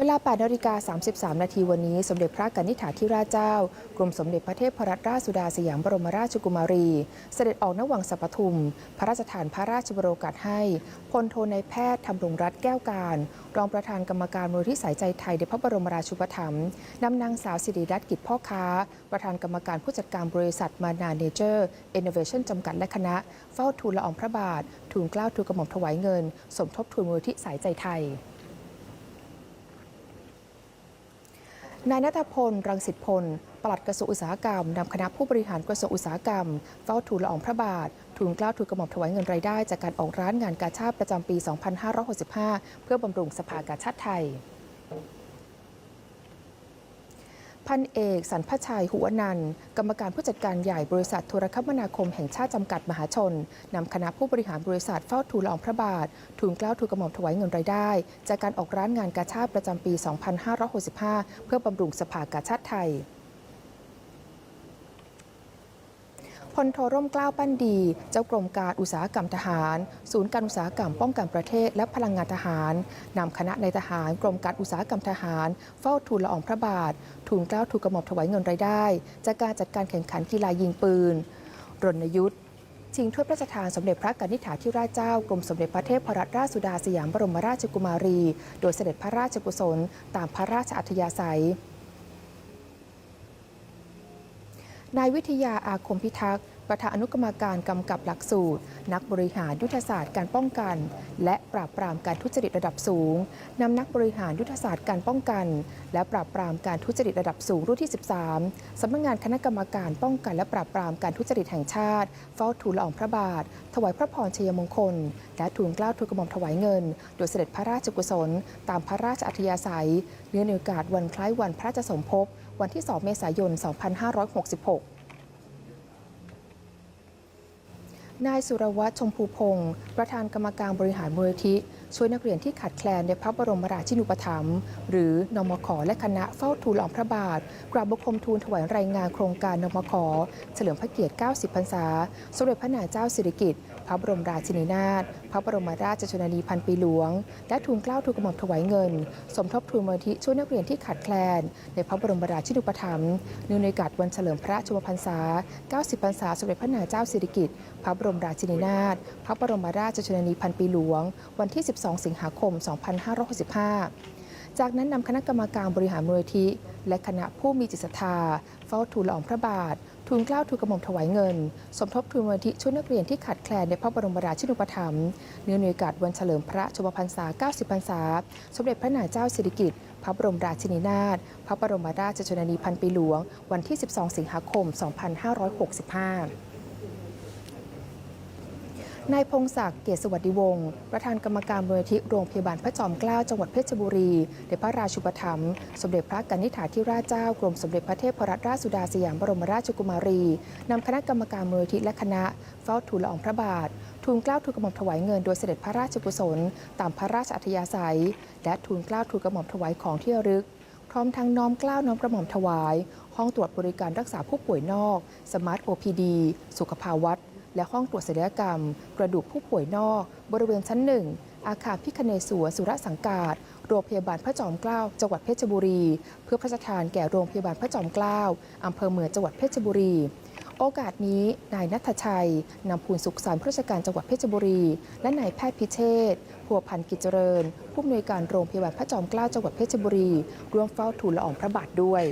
เวลา8นาฬิกา33 นาทีวันนี้ สมเด็จพระกนิษฐาธิราชเจ้า กรมสมเด็จพระเทพรัตนราชสุดาสยามบรมราชกุมารี เสด็จออกนวังสัปทุม พระราชทานพระราชบรโอกาสให้พลโทนายแพทย์ทำรงรัตน์แก้วการ รองประธานกรรมการมูลที่สายใจไทยในพระบรมราชูปถัมภ์นำนางสาวสิริรัตน์กิจพ่อค้า ประธานกรรมการผู้จัดการบริษัทมานาเนเจอร์เอเนเวชั่นจำกัดและคณะ เฝ้าทูลละอองพระบาททูลเกล้าทูลกระหม่อมถวายเงิน สมทบทุนมูลที่สายใจไทย นายนัทพล รังสิตพล ปลัดกระทรวงอุตสาหกรรมนำคณะผู้บริหารกระทรวงอุตสาหกรรม เฝ้าทูลละอองพระบาท ทูลเกล้าทูลกระหม่อมถวายเงินรายได้ จากการออกร้านงานกาชาติประจำปี 2565 เพื่อบำรุงสภากาชาติไทย พันเอกสันพชัยหุวนันกรรมการผู้จัดการใหญ่บริษัทโทรคมนาคมแห่งชาติจำกัดมหาชนนำคณะผู้บริหารบริษัทเฝ้าทูลอองพระบาททูลเกล้าทูลกระหม่อมถวายเงินรายได้ จากการออกร้านงานกาชาติประจำปี 2565 เพื่อบำรุงสภากาชาติไทย พ ลโทร่มกล้าวปั้นดี เจ้ากรมการอุตสาหกรรมทหาร ศูนย์การอุตสาหกรรมป้องกันประเทศและพลังงานทหารนำคณะในทหารกรมการอุตสาหกรรมทหาร เฝ้าทูลละอองพระบาททูลเกล้าทูลกระหม่อมถวายเงินรายได้ จากการจัดการแข่งขันกีฬายิงปืน รณยุทธ์ชิงถ้วยพระราชทานสมเด็จพระกนิษฐาธิราชเจ้ากรมสมเด็จพระเทพรัตนราชสุดาสยามบรมราชกุมารี โดยเสด็จพระราชกุศล ตามพระราชอัธยาศัย นายวิทยาอาคมพิทักษ์ ประธานอนุกรรมการกำกับหลักสูตร นักบริหารยุทธศาสตร์การป้องกัน และปราบปรามการทุจริตระดับสูงนำนักบริหารยุทธศาสตร์การป้องกัน และปราบปรามการทุจริตระดับสูงรุ่นที่ 13สำนักงานคณะกรรมการป้องกัน และปราบปรามการทุจริตแห่งชาติ เฝ้าทูลละอองพระบาท ถวายพระพรชัยมงคล และทูลเกล้าทูลกระหม่อมถวายเงิน โดยเสด็จพระราชกุศล ตามพระราชอัธยาศัยเนื่องในโอกาสวันคล้ายวันพระราชสมภพ วันที่ 2 เมษายน 2566นายสุรวัตรชมพูพงศ์ประธานกรรมการบริหารมูลนิธิช่วยนักเรียนที่ขาดแคลนในพระบรมราชินูปถัมภ์หรือนมขและคณะเฝ้าทูลลอองพระบาท กราบบังคมทูลถวายรายงานโครงการนมขเฉลิมพระเกียรติ 90 พรรษา สมเด็จพระนางเจ้าสิริกิติ์ พระบรมราชินีนาถ พระบรมราชชนนีพันปีหลวง และทูลเกล้าทูลกระหม่อมถวายเงิน สมทบทุนมูลนิธิช่วยนักเรียนที่ขาดแคลน ในพระบรมราชินูปถัมภ์เนื่องในกาสวันเฉลิมพระชนมพรรษา 90 พรรษาสมเด็จพระนางเจ้าสิริกิติ์ พระบรมราชินีนาถ พระบรมราชชนนีพันปีหลวง วันที่ 12 สิงหาคม 2565จากนั้นนำคณะกรรมการบริหารมูลนิธิและคณะผู้มีจิตศรัทธา เฝ้าทูลละอองพระบาท ทูลเกล้าทูลกระหม่อมถวายเงิน สมทบทุนมูลนิธิช่วยนักเรียนที่ขาดแคลนในพระบรมราชินูปถัมภ์เนื่องในโอกาสวันเฉลิมพระชนมพรรษา 90 พรรษา สมเด็จพระนางเจ้าสิริกิติ์พระบรมราชินีนาถพระบรมราชชนนีพันปีหลวง วันที่ 12 สิงหาคม 2565 นายพงศักดิ์เกษสวัสดิวงศ์ประธานกรรมการมูลนิธิโรงพยาบาลพระจอมเกล้าจังหวัดเพชรบุรีในพระราชูปถัมภ์สมเด็จพระกนิษฐาธิราชเจ้ากรมสมเด็จพระเทพรัตนราชสุดาสยามบรมราชกุมารีนำคณะกรรมการมูลนิธิและคณะเฝ้าทูลละอองพระบาททูลเกล้าทูลกระหม่อมถวายเงินโดยเสด็จพระราชกุศล ตามพระราชอัธยาศัย และทูลเกล้าทูลกระหม่อมถวายของที่ระลึกพร้อมทั้งน้อมเกล้าน้อมกระหม่อมถวาย ห้องตรวจบริการรักษาผู้ป่วยนอก สมาร์ท OPD สุขภาวัต และห้องตรวจศัลยกรรม กระดูกผู้ป่วยนอก บริเวณชั้นหนึ่งอาคารพิคเนศวรสุรสังกาศโรงพยาบาลพระจอมเกล้าจังหวัดเพชรบุรี เพื่อพระราชทานแก่โรงพยาบาลพระจอมเกล้าอำเภอเมืองจังหวัดเพชรบุรี โอกาสนี้นายนัทชัยนำภูลสุขสันต์ผู้ราชการจังหวัดเพชรบุรี และนายแพทย์พิเชษฐ์พัวพันกิจเจริญ ผู้อำนวยการโรงพยาบาลพระจอมเกล้าจังหวัดเพชรบุรีร่วมเฝ้าทูลละอองพระบาทด้วย